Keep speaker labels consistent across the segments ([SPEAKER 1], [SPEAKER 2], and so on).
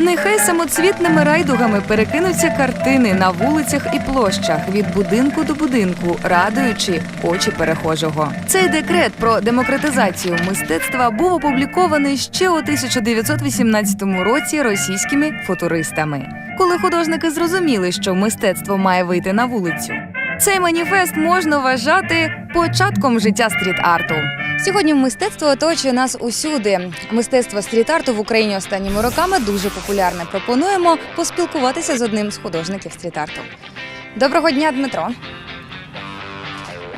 [SPEAKER 1] Нехай самоцвітними райдугами перекинуться картини на вулицях і площах від будинку до будинку, радуючи очі перехожого. Цей декрет про демократизацію мистецтва був опублікований ще у 1918 році російськими футуристами, коли художники зрозуміли, що мистецтво має вийти на вулицю. Цей маніфест можна вважати початком життя стріт-арту. Сьогодні мистецтво оточує нас усюди. Мистецтво стріт-арту в Україні останніми роками дуже популярне. Пропонуємо поспілкуватися з одним з художників стріт-арту. Доброго дня, Дмитро.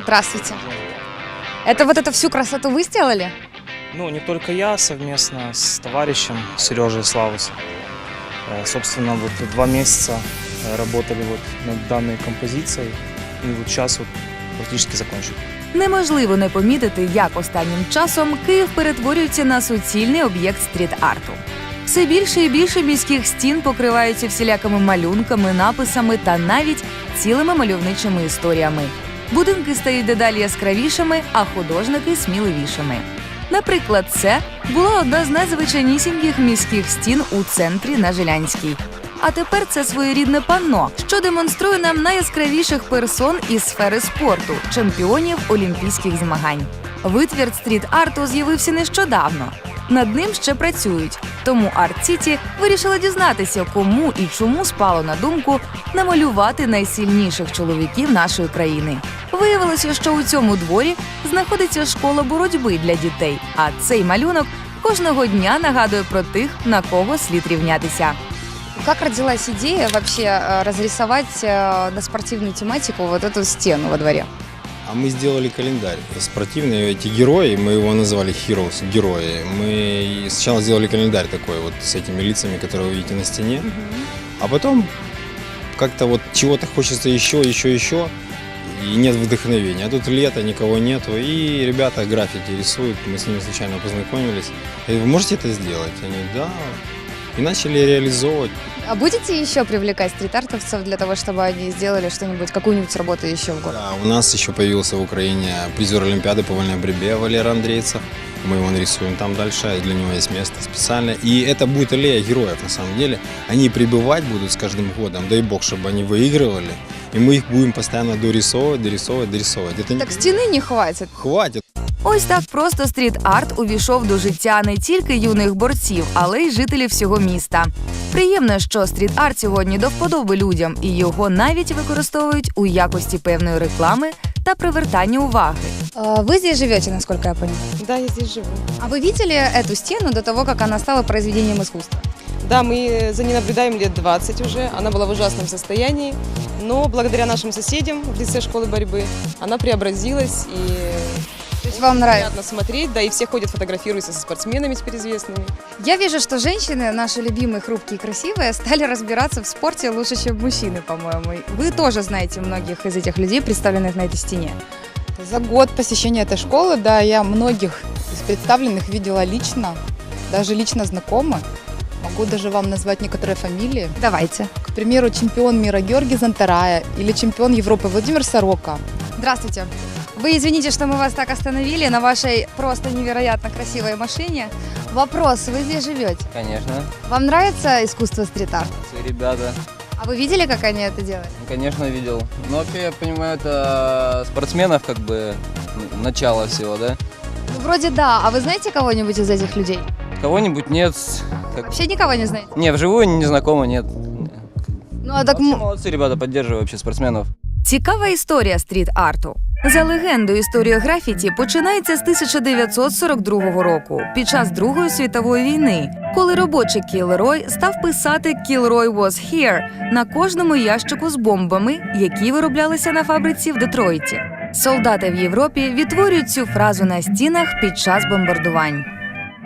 [SPEAKER 1] Здравствуйте. Это вот эту всю красоту вы сделали?
[SPEAKER 2] Ну, не только я, совместно с товарищем Сережей Славусом. Э, Собственно, вот два месяца э, работали вот над данной композицией. И вот сейчас вот практически закончили.
[SPEAKER 1] Неможливо не помітити, як останнім часом Київ перетворюється на суцільний об'єкт стріт-арту. Все більше і більше міських стін покриваються всілякими малюнками, написами та навіть цілими мальовничими історіями. Будинки стають дедалі яскравішими, а художники сміливішими. Наприклад, це була одна з найзвичайнісіньких міських стін у центрі на Жилянській. А тепер це своєрідне панно, що демонструє нам найяскравіших персон із сфери спорту, чемпіонів олімпійських змагань. Витвір стріт-арту з'явився нещодавно. Над ним ще працюють. Тому Арт Сіті вирішила дізнатися, кому і чому спало на думку намалювати найсильніших чоловіків нашої країни. Виявилося, що у цьому дворі знаходиться школа боротьби для дітей, а цей малюнок кожного дня нагадує про тих, на кого слід рівнятися. Как родилась идея вообще э, разрисовать э, на спортивную тематику вот эту стену во дворе?
[SPEAKER 3] А мы сделали календарь спортивный. Эти герои, мы его назвали Heroes, герои. Мы сначала сделали календарь такой вот с этими лицами, которые вы видите на стене. А потом как-то вот чего-то хочется еще, еще, еще. И нет вдохновения. А тут лето, никого нету. И ребята граффити рисуют. Мы с ними случайно познакомились. Я говорю, вы можете это сделать? Они, да. И начали реализовывать.
[SPEAKER 1] А будете еще привлекать стрит-артовцев для того, чтобы они сделали что-нибудь, какую-нибудь работу еще в городе?
[SPEAKER 3] Да, у нас еще появился в Украине призер Олимпиады по вольной борьбе Валера Андрейцев. Мы его нарисуем там дальше, для него есть место специальное. И это будет аллея героев, на самом деле. Они прибывать будут с каждым годом, дай бог, чтобы они выигрывали. И мы их будем постоянно дорисовывать, дорисовывать, дорисовывать. Это не...
[SPEAKER 1] Так стіни не хватить.
[SPEAKER 3] Хватит.
[SPEAKER 1] Ось так просто стріт-арт увійшов до життя не тільки юних борців, але й жителів всього міста. Приємно, що стріт-арт сьогодні до вподоби людям, і його навіть використовують у якості певної реклами та привертання уваги. Ви здесь живете, насколько я понимаю.
[SPEAKER 4] Да, я здесь живу.
[SPEAKER 1] А вы видели эту стену до того, как она стала произведением искусства?
[SPEAKER 4] Да, мы за ней наблюдаем лет 20 уже. Она была в ужасном состоянии, но благодаря нашим соседям в лице школы борьбы она преобразилась и
[SPEAKER 1] То есть вам нравится?
[SPEAKER 4] приятно смотреть, да, и все ходят фотографируются со спортсменами теперь известными.
[SPEAKER 1] Я вижу, что женщины, наши любимые, хрупкие и красивые, стали разбираться в спорте лучше, чем мужчины, по-моему. Вы тоже знаете многих из этих людей, представленных на этой стене.
[SPEAKER 5] За год посещения этой школы, да, я многих из представленных видела лично, даже лично знакомы. Могу даже вам назвать некоторые фамилии.
[SPEAKER 1] Давайте.
[SPEAKER 5] К примеру, чемпион мира Георгий Зантарая или чемпион Европы Владимир Сорока.
[SPEAKER 1] Здравствуйте. Вы извините, что мы вас так остановили на вашей просто невероятно красивой машине. Вопрос, вы здесь живете?
[SPEAKER 6] Конечно,
[SPEAKER 1] Вам нравится искусство стрит-арт?
[SPEAKER 6] свои ребята.
[SPEAKER 1] А вы видели, как они это делают?
[SPEAKER 6] Ну, Конечно, видел. Но вообще, я понимаю, это спортсменов как бы н- начало всего, да?
[SPEAKER 1] Ну, вроде да. А вы знаете кого-нибудь из этих людей?
[SPEAKER 6] Кого-нибудь нет. Как...
[SPEAKER 1] Вообще никого не знаете?
[SPEAKER 6] Не, вживую не знакомо, нет.
[SPEAKER 1] Ну, а так...
[SPEAKER 6] Вообще
[SPEAKER 1] м-
[SPEAKER 6] молодцы ребята, поддерживаю вообще спортсменов.
[SPEAKER 1] Цікава історія стріт-арту. За легендою, історія графіті починається з 1942 року, під час Другої світової війни, коли робочий Кілрой став писати «Кілрой was here» на кожному ящику з бомбами, які вироблялися на фабриці в Детройті. Солдати в Європі відтворюють цю фразу на стінах під час бомбардувань.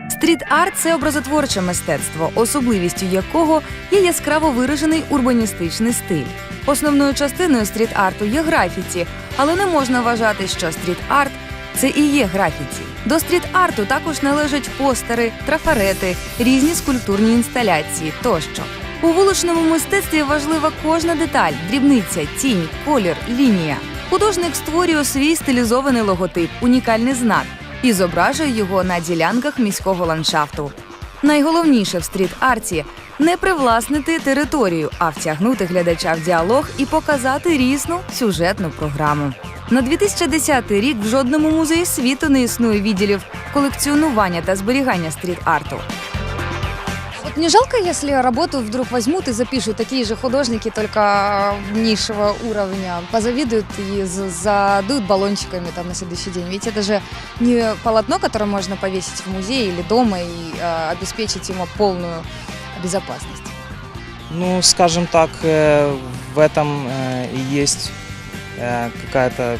[SPEAKER 1] Стріт-арт це образотворче мистецтво, особливістю якого є яскраво виражений урбаністичний стиль. Основною частиною стріт-арту є графіті, але не можна вважати, що стріт-арт це і є графіті. До стріт-арту також належать постери, трафарети, різні скульптурні інсталяції тощо. У вуличному мистецтві важлива кожна деталь, дрібниця, тінь, колір, лінія. Художник створює свій стилізований логотип, унікальний знак і зображує його на ділянках міського ландшафту. Найголовніше в стріт-арті не привласнити територію, а втягнути глядача в діалог і показати різну сюжетну програму. На 2010 рік в жодному музеї світу не існує відділів колекціонування та зберігання стріт-арту.
[SPEAKER 7] Вот не жалко, если работу вдруг возьмут и запишут такие же художники, только низшего уровня, позавидуют и за- задуют баллончиками там на следующий день. Ведь это же не полотно, которое можно повесить в музее или дома и э, обеспечить ему полную безопасность.
[SPEAKER 2] Ну, скажем так, э, в этом э, и есть э, какая-то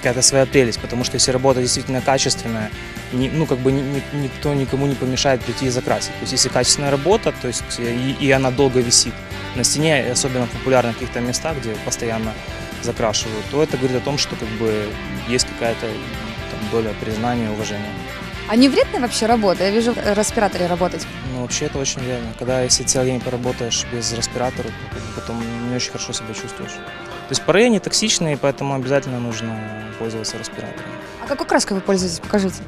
[SPEAKER 2] какая-то своя прелесть, потому что если работа действительно качественная, ни- ну, как бы ни- ни- никто никому не помешает прийти и закрасить. То есть, если качественная работа, то есть, э, и, и она долго висит на стене, особенно в популярных каких-то местах, где постоянно закрашивают, то это говорит о том, что как бы есть какая-то доля признания, уважения.
[SPEAKER 7] А не вредная вообще работа? Я вижу в респираторе работать.
[SPEAKER 2] Ну, вообще это очень вредно. Когда если целый день поработаешь без респиратора, то потом не очень хорошо себя чувствуешь. То есть пары не токсичные, поэтому обязательно нужно пользоваться респиратором.
[SPEAKER 7] А какой краской вы пользуетесь? Покажите.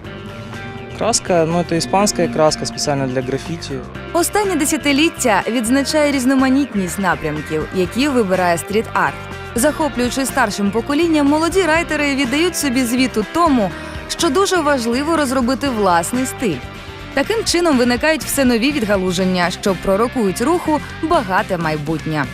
[SPEAKER 2] Краска, ну это испанская краска специально для граффити.
[SPEAKER 1] Останнє десятиліття відзначає різноманітність напрямків, які вибирає стріт-арт. Захоплюючи старшим поколінням, молоді райтери віддають собі звіт у тому, що дуже важливо розробити власний стиль. Таким чином виникають все нові відгалуження, що пророкують руху багате майбутнє.